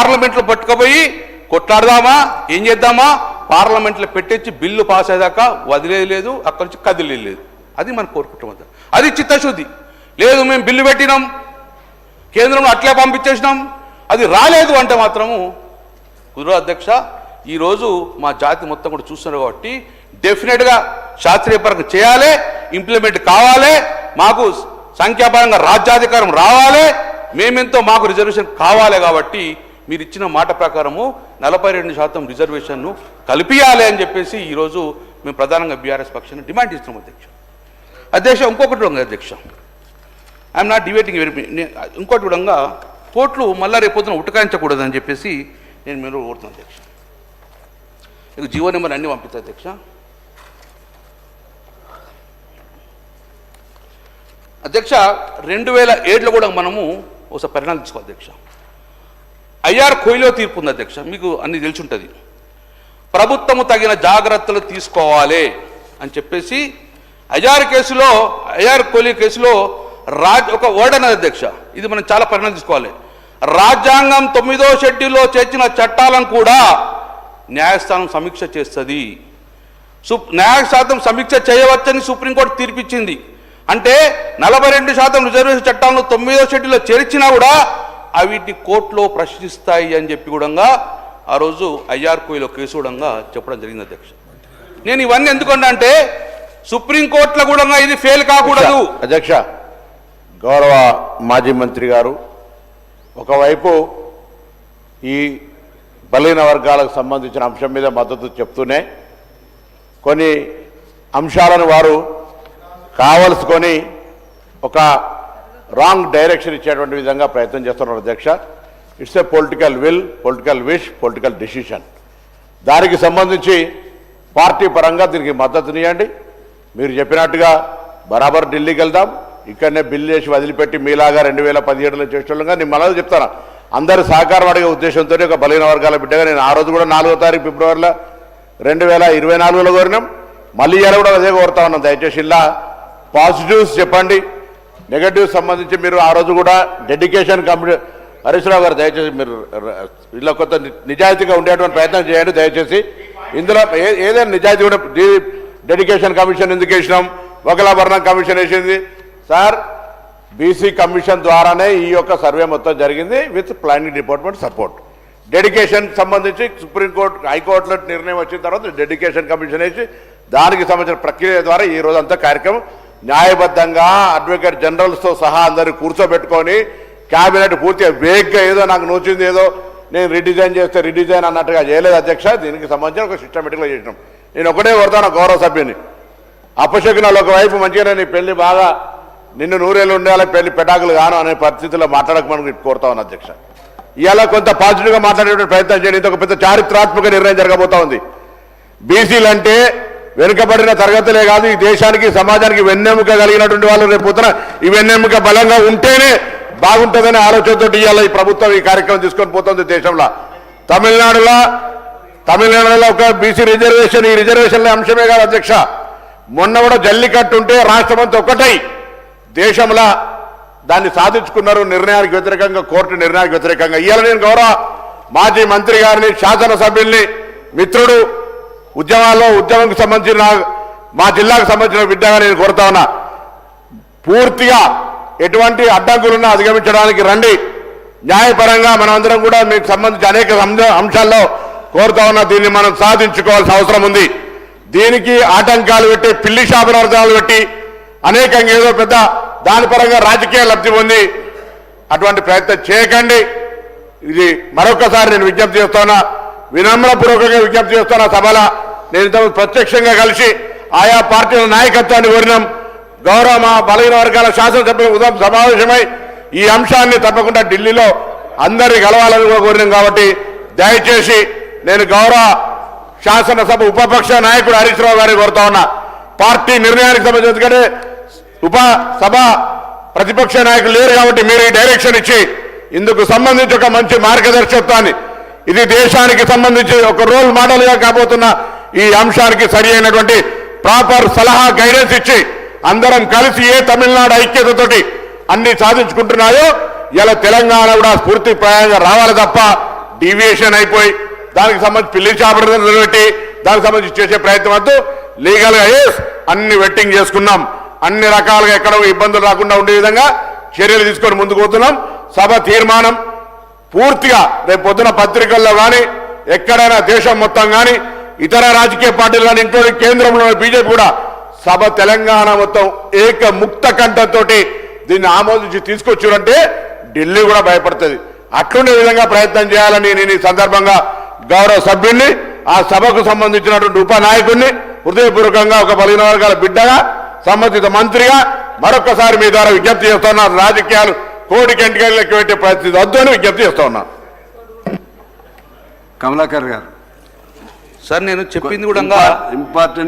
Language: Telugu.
పార్లమెంట్లో పట్టుకుపోయి కొట్లాడదామా? ఏం చేద్దామా? పార్లమెంట్లో పెట్టించి బిల్లు పాస్ అయ్యేదాకా వదిలేదు అక్కడి నుంచి కదిలేదు అది మనం కోరుకుంటాం అది చిత్తశుద్ధి. లేదు మేము బిల్లు పెట్టినాం. కేంద్రంలో అట్లే పంపించేసినాం. అది రాలేదు అంటే మాత్రము గురు అధ్యక్ష ఈరోజు మా జాతి మొత్తం కూడా చూస్తున్నారు కాబట్టి డెఫినెట్గా శాస్త్రీయపరంగా చేయాలి ఇంప్లిమెంట్ కావాలి మాకు సంఖ్యాపరంగా రాజ్యాధికారం రావాలి మేమెంతో మాకు రిజర్వేషన్ కావాలి కాబట్టి మీరు ఇచ్చిన మాట ప్రకారము నలభై రెండు శాతం రిజర్వేషన్ను కల్పియాలి అని చెప్పేసి ఈరోజు మేము ప్రధానంగా బీఆర్ఎస్ పక్షాన్ని డిమాండ్ చేస్తున్నాం అధ్యక్ష. అధ్యక్ష ఇంకొకటి ఉంది అధ్యక్ష. ఐఎమ్ నాట్ డిబేటింగ్ వెరీ ఇంకోటి కూడా కోట్లు మళ్ళా రేపొద్దున ఉటకాయించకూడదు అని చెప్పేసి నేను మీరు కోరుతున్నాను అధ్యక్ష. మీకు జీవో నెంబర్ అన్నీ పంపిస్తా అధ్యక్ష. అధ్యక్ష రెండు వేల ఏడులో కూడా మనము ఒకసారి పరిణామం తీసుకోవాలి అధ్యక్ష. ఐఆర్ కోయిలో తీర్పు ఉంది అధ్యక్ష మీకు అన్ని తెలిసి ఉంటుంది ప్రభుత్వము తగిన జాగ్రత్తలు తీసుకోవాలి అని చెప్పేసి అజార్ కేసులో అజార్ కోహ్లీ కేసులో రాజ్ ఒక వర్డ్ అనేది అధ్యక్ష ఇది మనం చాలా పరిణామం తీసుకోవాలి. రాజ్యాంగం తొమ్మిదో షెడ్యూల్లో చేర్చిన చట్టాలను కూడా న్యాయస్థానం సమీక్ష చేస్తుంది. సు న్యాయశాతం సమీక్ష చేయవచ్చని సుప్రీంకోర్టు తీర్పిచ్చింది. అంటే నలభై రెండు శాతం రిజర్వేషన్ చట్టాలను తొమ్మిదో షెడ్యూల్లో చేర్చినా కూడా అవిటి కోర్టులో ప్రశ్నిస్తాయి అని చెప్పి కూడా ఆ రోజు ఐఆర్ కోయిలో కేసు కూడా చెప్పడం జరిగింది అధ్యక్ష. నేను ఇవన్నీ ఎందుకంటే అంటే సుప్రీంకోర్టులో కూడా ఇది ఫెయిల్ కాకూడదు. అధ్యక్ష గౌరవ మాజీ మంత్రి గారు ఒకవైపు ఈ బలహీన వర్గాలకు సంబంధించిన అంశం మీద మద్దతు చెప్తూనే కొన్ని అంశాలను వారు కావలసుకొని ఒక రాంగ్ డైరెక్షన్ ఇచ్చేటువంటి విధంగా ప్రయత్నం చేస్తున్నారు అధ్యక్ష. It's a political will political wish political decision దానికి సంబంధించి పార్టీ పరంగా దీనికి మద్దతునియండి మీరు చెప్పినట్టుగా బరాబర్ ఢిల్లీకి వెళ్దాం. ఇక్కడనే బిల్లు చేసి వదిలిపెట్టి మీలాగా రెండు వేల పదిహేడులో చేసేటోళ్ళంగా నేను మళ్ళీ చెప్తాను. అందరి సహకారం అడిగే ఉద్దేశంతో ఒక బలహీన వర్గాల బిడ్డగా నేను ఆ రోజు కూడా నాలుగో తారీఖు ఫిబ్రవరిలో రెండు వేల ఇరవై నాలుగులో కోరినాం. మళ్ళీ ఇవాళ కూడా అదే కోరుతా ఉన్నాం. దయచేసి ఇలా పాజిటివ్స్ చెప్పండి. నెగటివ్ సంబంధించి మీరు ఆ రోజు కూడా డెడికేషన్ కమిటీ హరీష్ రావు గారు దయచేసి మీరు ఇలా కొత్త నిజాయితీగా ఉండేటువంటి ప్రయత్నం చేయండి దయచేసి. ఇందులో ఏ- ఏదైనా నిజాయితీ కూడా డెడికేషన్ కమిషన్ ఎందుకు వేసినాం? వకలాభరణం కమిషన్ వేసింది. సార్ బీసీ కమిషన్ ద్వారానే ఈ యొక్క సర్వే మొత్తం జరిగింది with planning department support dedication సంబంధించి సుప్రీంకోర్టు హైకోర్టులో నిర్ణయం వచ్చిన తర్వాత డెడికేషన్ కమిషన్ వేసి దానికి సంబంధించిన ప్రక్రియ ద్వారా ఈ రోజంతా కార్యక్రమం న్యాయబద్ధంగా అడ్వకేట్ జనరల్స్తో సహా అందరూ కూర్చోబెట్టుకొని క్యాబినెట్ పూర్తిగా వేగ్గా ఏదో నాకు నోచింది ఏదో నేను రిడిజైన్ చేస్తే రిడిజైన్ అన్నట్టుగా చేయలేదు అధ్యక్ష. దీనికి సంబంధించిన ఒక సిస్టమేటిక్గా చేసినాం. నేను ఒకటే కోరుతాను గౌరవ సభ్యుని. అపశకునాలు ఒకవైపు మంచిగానే నీ పెళ్ళి బాగా నిన్ను నూరేళ్ళు ఉండాలి పెళ్ళి పెటాకులు గాను అనే పరిస్థితిలో మాట్లాడకమని కోరుతా ఉన్నాను అధ్యక్ష. ఇవాళ కొంత పాజిటివ్గా మాట్లాడే ప్రయత్నం చేయండి. ఇది ఒక పెద్ద చారిత్రాత్మక నిర్ణయం జరగబోతా ఉంది. బీసీలు అంటే వెనుకబడిన తరగతులే కాదు ఈ దేశానికి సమాజానికి వెన్నెముక కలిగినటువంటి వాళ్ళు రేపు ఈ వెన్నెముక బలంగా ఉంటేనే బాగుంటుందనే ఆలోచనతో ఇవాళ ఈ ప్రభుత్వం ఈ కార్యక్రమం తీసుకొని పోతుంది దేశంలో. తమిళనాడులో తమిళనాడులో ఒక బీసీ రిజర్వేషన్ ఈ రిజర్వేషన్ల అంశమే కాదు అధ్యక్ష. మొన్న కూడా జల్లికట్టు ఉంటే రాష్ట్రం అంతా ఒకటై దేశంలో దాన్ని సాధించుకున్నారు నిర్ణయానికి వ్యతిరేకంగా కోర్టు నిర్ణయానికి వ్యతిరేకంగా. ఇవాళ నేను గౌరవ మాజీ మంత్రి గారిని శాసనసభ్యుల్ని మిత్రుడు ఉద్యమాల్లో ఉద్యమంకి సంబంధించిన మా జిల్లాకు సంబంధించిన బిడ్డగా నేను కోరుతా ఉన్నా. పూర్తిగా ఎటువంటి అడ్డంకులున్నా అధిగమించడానికి రండి. న్యాయపరంగా మనమందరం కూడా మీకు సంబంధించి అనేక అంశాల్లో కోరుతా ఉన్నా. దీన్ని మనం సాధించుకోవాల్సిన అవసరం ఉంది. దీనికి ఆటంకాలు పెట్టి పిల్లి శాపనార్థాలు పెట్టి అనేకంగా ఏదో పెద్ద దాని పరంగా రాజకీయ లబ్ధి పొంది అటువంటి ప్రయత్నం చేయకండి. ఇది మరొకసారి నేను విజ్ఞప్తి చేస్తున్నా వినమ్రపూర్వకంగా విజ్ఞప్తి చేస్తున్న సభలో నేను ఇంతకు ప్రత్యక్షంగా కలిసి ఆయా పార్టీల నాయకత్వాన్ని కోరినాం. గౌరవ మా బలహీన వర్గాల శాసనసభ్యులు ఉదయం సమావేశమై ఈ అంశాన్ని తప్పకుండా ఢిల్లీలో అందరినీ కలవాలని కూడా కోరినాం కాబట్టి దయచేసి నేను గౌరవ శాసనసభ ఉపపక్ష నాయకుడు హరీష్ రావు గారిని కోరుతా ఉన్నా. పార్టీ నిర్ణయానికి సంబంధించి ఎందుకంటే ఉప సభ ప్రతిపక్ష నాయకులు లేరు కాబట్టి మీరు ఈ డైరెక్షన్ ఇచ్చి ఇందుకు సంబంధించి ఒక మంచి మార్గదర్శకత్వాన్ని ఇది దేశానికి సంబంధించి ఒక రోల్ మోడల్గా కాబోతున్న ఈ అంశానికి సరి అయినటువంటి ప్రాపర్ సలహా గైడెన్స్ ఇచ్చి అందరం కలిసి ఏ తమిళనాడు ఐక్యతతోటి అన్ని సాధించుకుంటున్నాయో ఇలా తెలంగాణ కూడా స్ఫూర్తి స్ఫూర్తిప్రాయంగా రావాలి తప్ప డీవియేషన్ అయిపోయి దానికి సంబంధించి పిల్లి చాపడ దానికి సంబంధించి చేసే ప్రయత్నం వద్దు. లీగల్గా అన్ని వెట్టింగ్ చేసుకున్నాం. అన్ని రకాలుగా ఎక్కడ ఇబ్బందులు రాకుండా ఉండే విధంగా చర్యలు తీసుకొని ముందుకు పోతున్నాం. సభ తీర్మానం పూర్తిగా రేపు పొద్దున పత్రికల్లో కానీ ఎక్కడైనా దేశం మొత్తం కానీ ఇతర రాజకీయ పార్టీలు కానీ ఇంక్లూడింగ్ కేంద్రంలో బీజేపీ కూడా సభ తెలంగాణ మొత్తం ఏక ముక్త కంఠంతో దీన్ని ఆమోదించి తీసుకొచ్చారంటే ఢిల్లీ కూడా భయపడుతుంది. అట్లుండే విధంగా ప్రయత్నం చేయాలని నేను ఈ సందర్భంగా గౌరవ సభ్యుల్ని ఆ సభకు సంబంధించినటువంటి ఉపనాయకుడిని హృదయపూర్వకంగా ఒక పదిహేను వర్గాల బిడ్డగా సంబంధిత మంత్రిగా మరొకసారి మీ ద్వారా విజ్ఞప్తి చేస్తున్నారు రాజకీయాలు కోడి కంటికెళ్ళకి పెట్టే పరిస్థితి. వద్దు అని విజ్ఞప్తి చేస్తా ఉన్నా. కమలాకర్ గారు. సార్ నేను చెప్పింది కూడా ఇంపార్టెంట్